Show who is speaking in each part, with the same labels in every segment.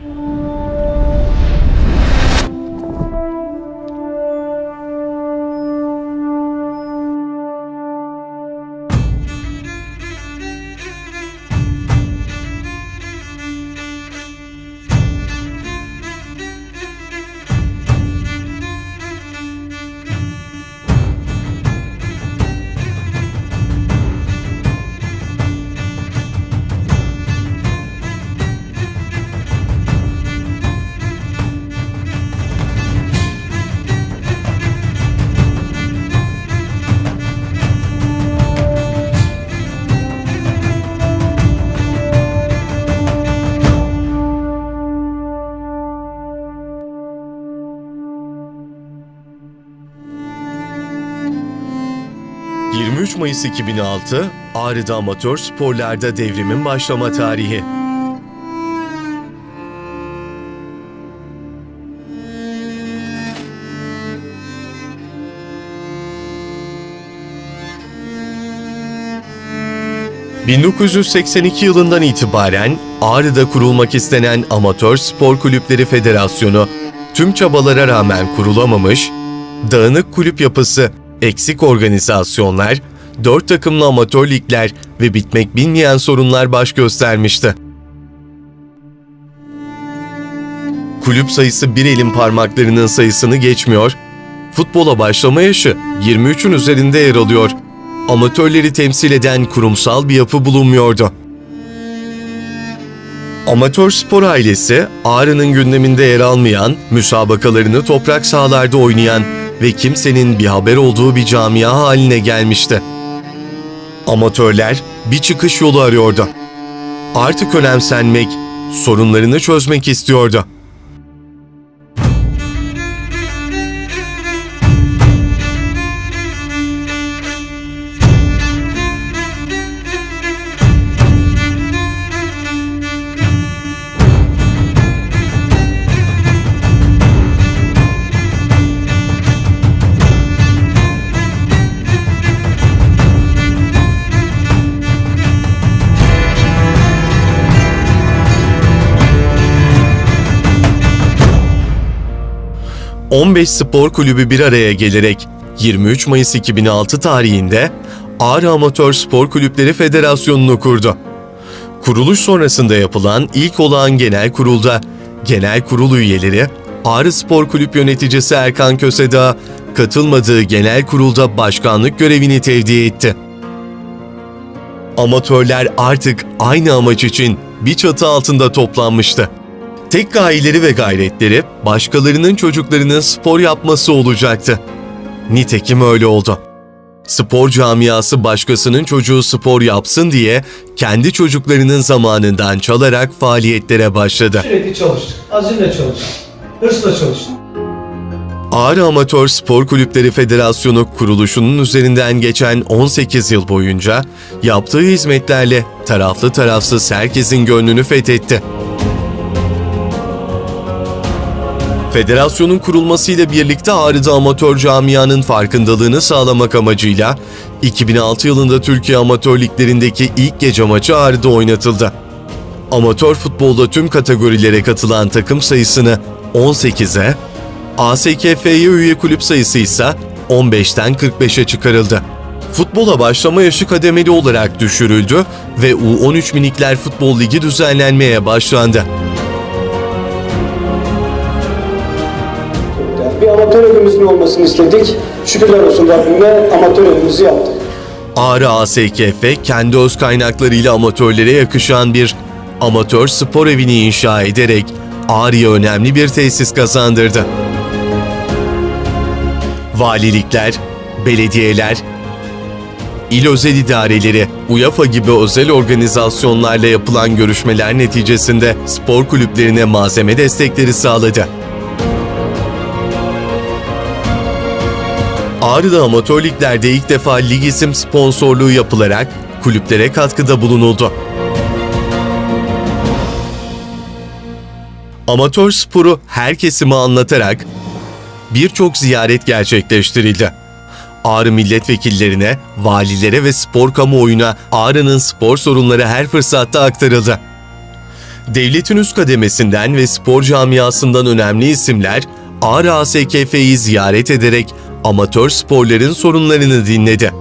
Speaker 1: Thank you. ...23 Mayıs 2006, Ağrı'da amatör sporlarda devrimin başlama tarihi. ...1982 yılından itibaren Ağrı'da kurulmak istenen Amatör Spor Kulüpleri Federasyonu... ...tüm çabalara rağmen kurulamamış, dağınık kulüp yapısı, eksik organizasyonlar, dört takımlı amatör ligler ve bitmek bilmeyen sorunlar baş göstermişti. Kulüp sayısı bir elin parmaklarının sayısını geçmiyor, futbola başlama yaşı 23'ün üzerinde yer alıyor. Amatörleri temsil eden kurumsal bir yapı bulunmuyordu. Amatör spor ailesi, Ağrı'nın gündeminde yer almayan, müsabakalarını toprak sahalarda oynayan ve kimsenin bir haber olduğu bir camia haline gelmişti. Amatörler bir çıkış yolu arıyordu. Artık önemsenmek, sorunlarını çözmek istiyordu. ...15 spor kulübü bir araya gelerek 23 Mayıs 2006 tarihinde Ağrı Amatör Spor Kulüpleri Federasyonu'nu kurdu. Kuruluş sonrasında yapılan ilk olağan genel kurulda genel kurul üyeleri Ağrı Spor Kulüp yöneticisi Erkan Kösedağ katılmadığı genel kurulda başkanlık görevini tevdi etti. Amatörler artık aynı amaç için bir çatı altında toplanmıştı. Tek gayeleri ve gayretleri başkalarının çocuklarının spor yapması olacaktı. Nitekim öyle oldu. Spor camiası başkasının çocuğu spor yapsın diye kendi çocuklarının zamanından çalarak faaliyetlere başladı.
Speaker 2: Sürekli çalıştık. Azimle çalıştık. Hırsla çalıştık.
Speaker 1: Ağrı Amatör Spor Kulüpleri Federasyonu kuruluşunun üzerinden geçen 18 yıl boyunca yaptığı hizmetlerle taraflı tarafsız herkesin gönlünü fethetti. Federasyonun kurulmasıyla birlikte Ağrı'da amatör camianın farkındalığını sağlamak amacıyla 2006 yılında Türkiye Amatör Liglerindeki ilk gece maçı Ağrı'da oynatıldı. Amatör futbolda tüm kategorilere katılan takım sayısını 18'e, ASKF'ye üye kulüp sayısı ise 15'ten 45'e çıkarıldı. Futbola başlama yaşı kademeli olarak düşürüldü ve U13 Minikler Futbol Ligi düzenlenmeye başlandı.
Speaker 3: Bir amatör evimizin olmasını istedik. Şükürler olsun Rabbime amatör evimizi yaptık.
Speaker 1: Ağrı ASKF kendi öz kaynaklarıyla amatörlere yakışan bir amatör spor evini inşa ederek Ağrı'ya önemli bir tesis kazandırdı. Valilikler, belediyeler, il özel idareleri, UEFA gibi özel organizasyonlarla yapılan görüşmeler neticesinde spor kulüplerine malzeme destekleri sağladı. Ağrı'da amatör liglerde ilk defa lig isim sponsorluğu yapılarak kulüplere katkıda bulunuldu. Amatör sporu her kesime anlatarak birçok ziyaret gerçekleştirildi. Ağrı milletvekillerine, valilere ve spor kamuoyuna Ağrı'nın spor sorunları her fırsatta aktarıldı. Devletin üst kademesinden ve spor camiasından önemli isimler Ağrı ASKF'yi ziyaret ederek amatör sporların sorunlarını dinledi.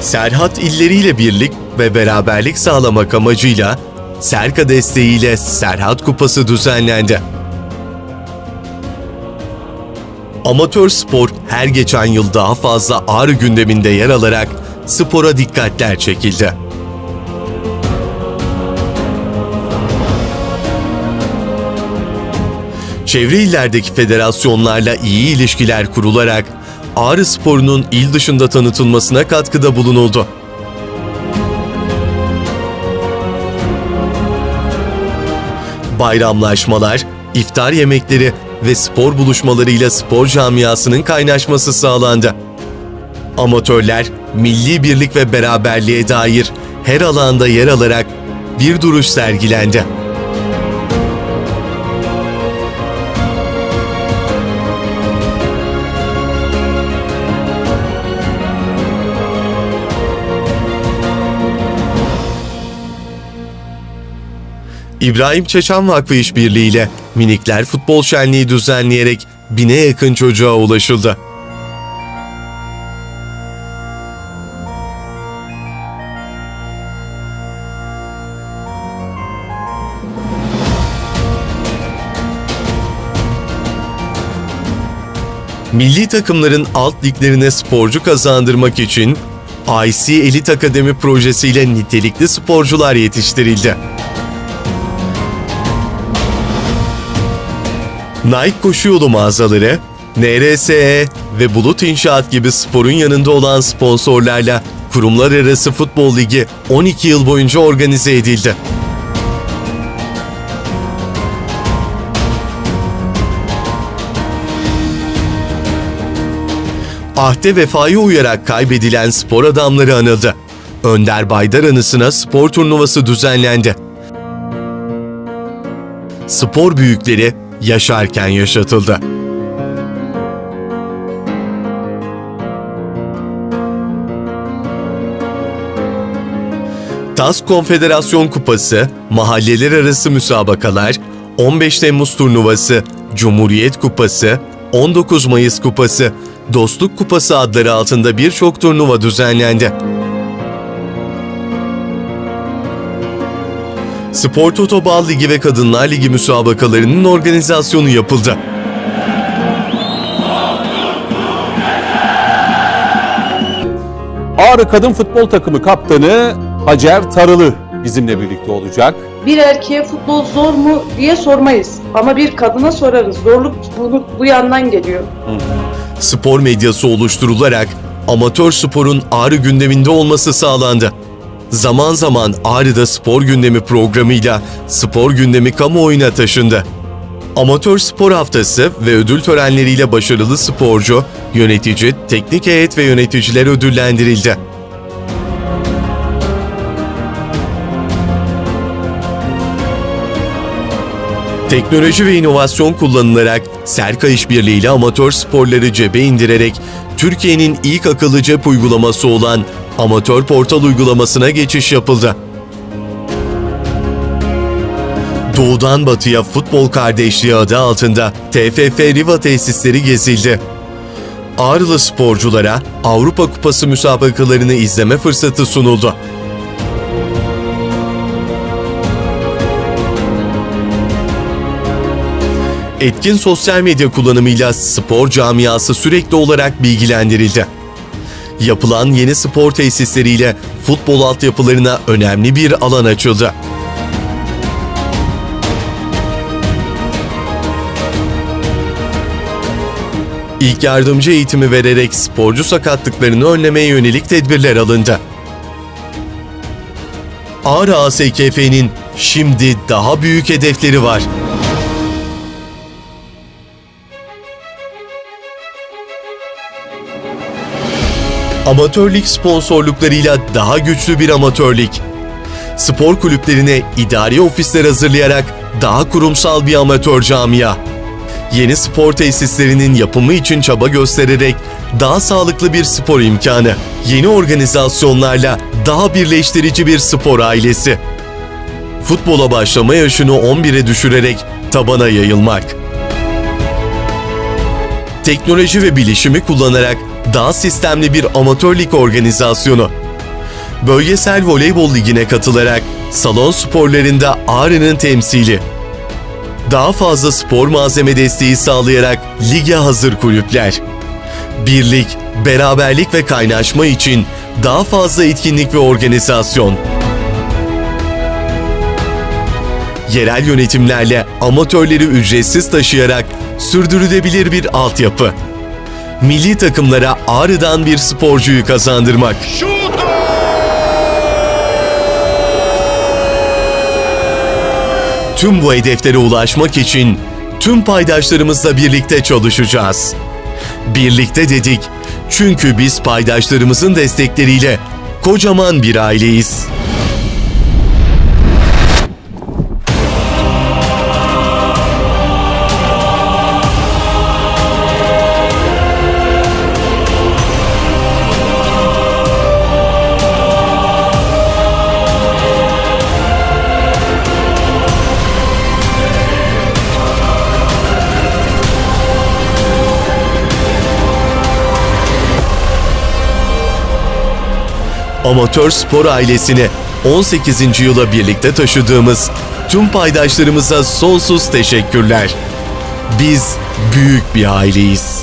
Speaker 1: Serhat illeriyle birlik ve beraberlik sağlamak amacıyla Serka desteğiyle Serhat Kupası düzenlendi. Amatör spor her geçen yıl daha fazla ağrı gündeminde yer alarak spora dikkatler çekildi. Çevre illerdeki federasyonlarla iyi ilişkiler kurularak ağrı sporunun il dışında tanıtılmasına katkıda bulunuldu. Bayramlaşmalar, iftar yemekleri ve spor buluşmalarıyla spor camiasının kaynaşması sağlandı. Amatörler, milli birlik ve beraberliğe dair her alanda yer alarak bir duruş sergilendi. İbrahim Çeçen Vakfı işbirliğiyle Minikler Futbol Şenliği düzenleyerek bine yakın çocuğa ulaşıldı. Milli takımların alt liglerine sporcu kazandırmak için IC Elit Akademi projesiyle nitelikli sporcular yetiştirildi. Nike koşu yolu mağazaları, NRSE ve Bulut İnşaat gibi sporun yanında olan sponsorlarla Kurumlar Arası Futbol Ligi 12 yıl boyunca organize edildi. Ahde vefaya uyarak kaybedilen spor adamları anıldı. Önder Baydar anısına spor turnuvası düzenlendi. Spor büyükleri yaşarken yaşatıldı. TAS Konfederasyon Kupası, mahalleler arası müsabakalar, 15 Temmuz turnuvası, Cumhuriyet Kupası, 19 Mayıs Kupası, Dostluk Kupası adları altında birçok turnuva düzenlendi. Spor Toto Bal Ligi ve Kadınlar Ligi müsabakalarının organizasyonu yapıldı.
Speaker 4: Ağrı Kadın Futbol Takımı kaptanı Hacer Tarılı bizimle birlikte olacak.
Speaker 5: Bir erkeğe futbol zor mu diye sormayız. Ama bir kadına sorarız. Zorluk bunu, bu yandan geliyor.
Speaker 1: Spor medyası oluşturularak amatör sporun Ağrı gündeminde olması sağlandı. Zaman zaman Ağrı'da spor gündemi programıyla spor gündemi kamuoyuna taşındı. Amatör Spor Haftası ve ödül törenleriyle başarılı sporcu, yönetici, teknik heyet ve yöneticiler ödüllendirildi. Teknoloji ve inovasyon kullanılarak Serka işbirliğiyle amatör sporları cebe indirerek Türkiye'nin ilk akıllı cep uygulaması olan Amatör Portal uygulamasına geçiş yapıldı. Doğudan Batıya Futbol Kardeşliği adı altında TFF Riva tesisleri gezildi. Ağrılı sporculara Avrupa Kupası müsabakalarını izleme fırsatı sunuldu. Etkin sosyal medya kullanımıyla spor camiası sürekli olarak bilgilendirildi. Yapılan yeni spor tesisleriyle futbol altyapılarına önemli bir alan açıldı. İlk yardımcı eğitimi vererek sporcu sakatlıklarını önlemeye yönelik tedbirler alındı. Ağrı ASKF'nin şimdi daha büyük hedefleri var. Amatörlük sponsorluklarıyla daha güçlü bir amatörlük. Spor kulüplerine idari ofisler hazırlayarak daha kurumsal bir amatör camia. Yeni spor tesislerinin yapımı için çaba göstererek daha sağlıklı bir spor imkanı, yeni organizasyonlarla daha birleştirici bir spor ailesi. Futbola başlama yaşını 11'e düşürerek tabana yayılmak. Teknoloji ve bilişimi kullanarak daha sistemli bir amatör lig organizasyonu. Bölgesel voleybol ligine katılarak salon sporlarında Ağrı'nın temsili. Daha fazla spor malzeme desteği sağlayarak lige hazır kulüpler. Birlik, beraberlik ve kaynaşma için daha fazla etkinlik ve organizasyon. Yerel yönetimlerle amatörleri ücretsiz taşıyarak sürdürülebilir bir altyapı. Milli takımlara Ağrı'dan bir sporcuyu kazandırmak. Tüm bu hedeflere ulaşmak için tüm paydaşlarımızla birlikte çalışacağız. Birlikte dedik çünkü biz paydaşlarımızın destekleriyle kocaman bir aileyiz. Amatör spor ailesini 18. yıla birlikte taşıdığımız tüm paydaşlarımıza sonsuz teşekkürler. Biz büyük bir aileyiz.